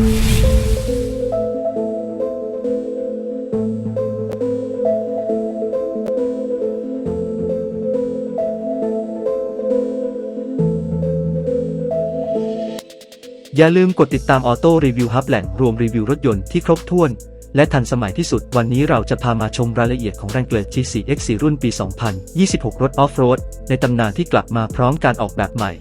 อย่าลืมกดติดตามออโต้รีวิวฮับแหล่งรวมรีวิวรถยนต์ที่ครบถ้วน และทันสมัยที่สุดวันนี้เราจะพามาชมรายละเอียดของแรงเกลือ G4X4 รุ่นปี 2026 รถออฟโรดในตำนานที่กลับมาพร้อมการออกแบบใหม่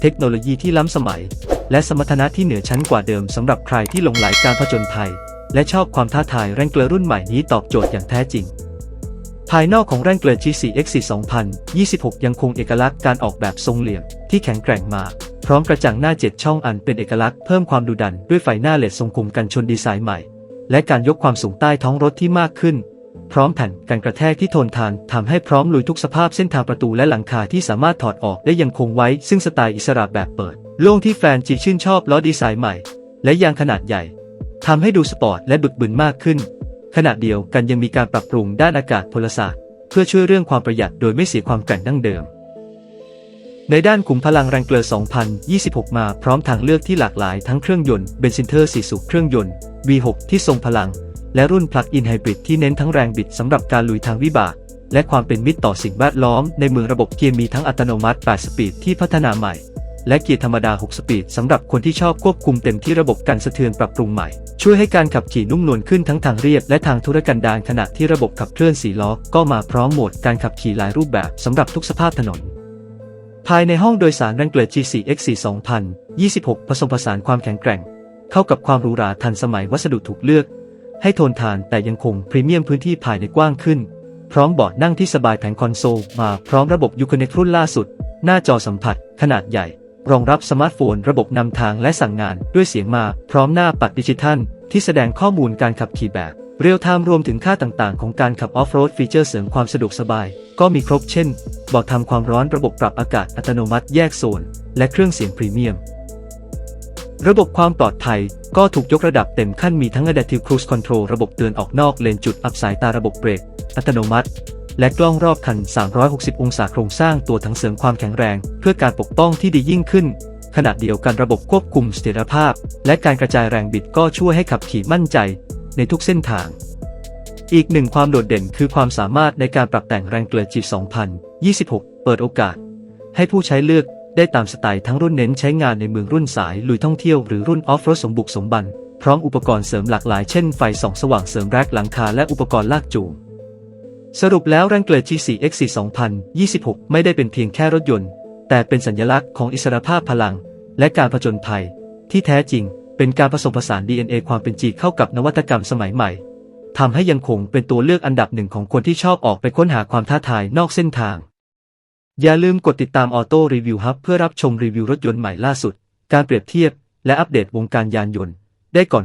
เทคโนโลยีที่ล้ำสมัย และสมรรถนะที่เหนือชั้นกว่าเดิมสำหรับใครที่หลงไหลการผจญภัย และชอบความท้าทาย Wrangler รุ่นใหม่นี้ตอบโจทย์อย่างแท้จริง ภายนอกของ Wrangler G4 X4 2026 ยังคงเอกลักษณ์การออกแบบทรงเหลี่ยมที่แข็งแกร่งมาพร้อมกระจังหน้า 7 ช่องอันเป็นเอกลักษณ์เพิ่มความดุดันด้วยไฟหน้าเลดทรงคมกันชนดีไซน์ใหม่ และการยกความสูงใต้ท้องรถที่มากขึ้น พร้อมแผ่นกันกระแทกที่ทนทานทำให้พร้อมลุยทุกสภาพเส้นทางประตูและหลังคาที่สามารถถอดออกได้ยังคงไว้ ซึ่งสไตล์อิสระแบบเปิด โล่งที่แฟนจีชื่นชอบล้อดีไซน์ใหม่ และยางขนาดใหญ่ทำให้ดูสปอร์ตและบึกบึนมากขึ้น ขณะเดียวกันยังมีการปรับปรุงด้านอากาศพลศาสตร์ เพื่อช่วยเรื่องความประหยัดโดยไม่เสียความแกร่งดั้งเดิม ในด้านขุมพลังแรงเกลือ 2026 มาพร้อมทางเลือกที่หลากหลายทั้งเครื่องยนต์เบนซินเทอร์4สูบเครื่องยนต์ V6 ที่ทรงพลัง และรุ่น Plug-in Hybrid ที่เน้นทั้งแรงบิดสำหรับการลุยทางวิบาก และความเป็นมิตรต่อสิ่งแวดล้อม ในเมืองระบบเกียร์มีทั้งอัตโนมัติ 8 สปีดที่พัฒนาใหม่ และเกียร์ธรรมดา 6 สปีดสำหรับคนที่ชอบควบคุมเต็มที่ระบบกันสะเทือนปรับปรุงใหม่ ช่วยให้การขับขี่นุ่มนวลขึ้นทั้งทางเรียบและทางธุรกันดารขณะที่ระบบขับเคลื่อน4ล้อก็มาพร้อมโหมดการขับขี่หลายรูปแบบสำหรับทุกสภาพถนนภายในห้องโดยสารแรงเกลอ G4 X4 2026 ผสมผสานความแข็งแกร่ง เข้ากับความหรูหราทันสมัยวัสดุถูกเลือก ให้โทนทานแต่ยังคงพรีเมียมพื้นที่ภายในกว้างขึ้น พร้อมเบาะนั่งที่สบายแผงคอนโซลมาพร้อมระบบ Uconnect รุ่นล่าสุด หน้าจอสัมผัส ขนาดใหญ่ รองรับสมาร์ทโฟน ระบบนำทางและสั่งงานด้วยเสียงมา พร้อมหน้าปัดดิจิทัล ที่แสดงข้อมูลการขับขี่แบบเรียลไทม์รวมถึงค่าต่างๆ ของการขับออฟโรดฟีเจอร์เสริมความสะดวกสบาย ก็มีครบเช่นเบาะทำความร้อนระบบปรับอากาศอัตโนมัติแยกโซน และเครื่องเสียงพรีเมียม ระบบความปลอดภัยก็ถูกยกระดับเต็มขั้นมีทั้ง Adaptive Cruise Control ระบบเตือนออกนอกเลนจุดอับสายตาระบบเบรก อัตโนมัติ และกล้องรอบคัน 360 องศาโครงสร้างตัวถังเสริมความแข็งแรง เพื่อการปกป้องที่ดียิ่งขึ้น ขณะเดียวกันระบบควบคุมเสถียรภาพ และการกระจายแรงบิดก็ช่วยให้ขับขี่มั่นใจ ในทุกเส้นทาง อีกหนึ่งความโดดเด่นคือความสามารถในการปรับแต่งแรงเกลือ G 2026 เปิดโอกาส ให้ผู้ใช้เลือก ได้ตามสไตล์ทั้งรุ่นเน้นใช้งานในเมืองรุ่นสายลุยท่องเที่ยวหรือรุ่นออฟโรดสมบุกสมบัน พร้อมอุปกรณ์เสริมหลากหลายเช่นไฟส่องสว่างเสริมแร็กหลังคาและอุปกรณ์ลากจูงสรุปแล้วแรงเกลือ G4 X4 2026 ไม่ได้เป็นเพียงแค่รถยนต์ แต่เป็นสัญลักษณ์ของอิสรภาพพลัง และการผจญภัย ที่แท้จริง เป็นการผสมผสาน DNA ความเป็นจีเข้ากับนวัตกรรมสมัยใหม่ทำให้ยังคงเป็นตัวเลือกอันดับหนึ่งของคนที่ชอบออกไปค้นหาความท้าทายนอกเส้นทาง อย่าลืมกดติดตามออโต้รีวิวฮับเพื่อรับชมรีวิวรถยนต์ใหม่ล่าสุด การเปรียบเทียบ และอัปเดตวงการยานยนต์ ได้ก่อน